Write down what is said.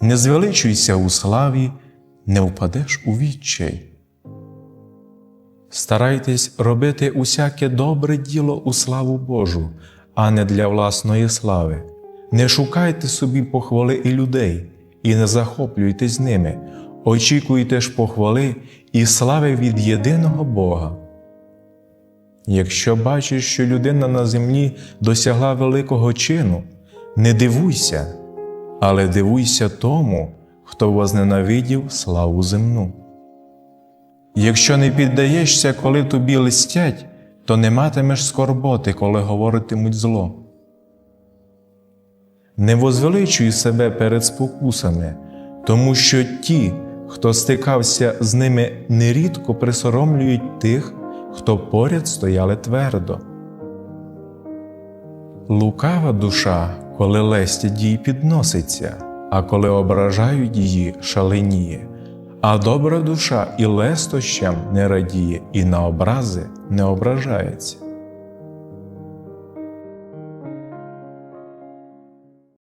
не звеличуйся у славі, не впадеш у відчай. Старайтесь робити усяке добре діло у славу Божу, а не для власної слави. Не шукайте собі похвали і людей, і не захоплюйтесь ними, очікуйте ж похвали і слави від єдиного Бога. Якщо бачиш, що людина на землі досягла великого чину, не дивуйся, але дивуйся тому, хто возненавидів славу земну. Якщо не піддаєшся, коли тобі листять, то не матимеш скорботи, коли говоритимуть зло. Не возвеличуй себе перед спокусами, тому що ті, хто стикався з ними, нерідко присоромлюють тих, хто поряд стояли твердо. Лукава душа, коли лестять їй підноситься, а коли ображають її, шаленіє, а добра душа і лестощам не радіє, і на образи не ображається.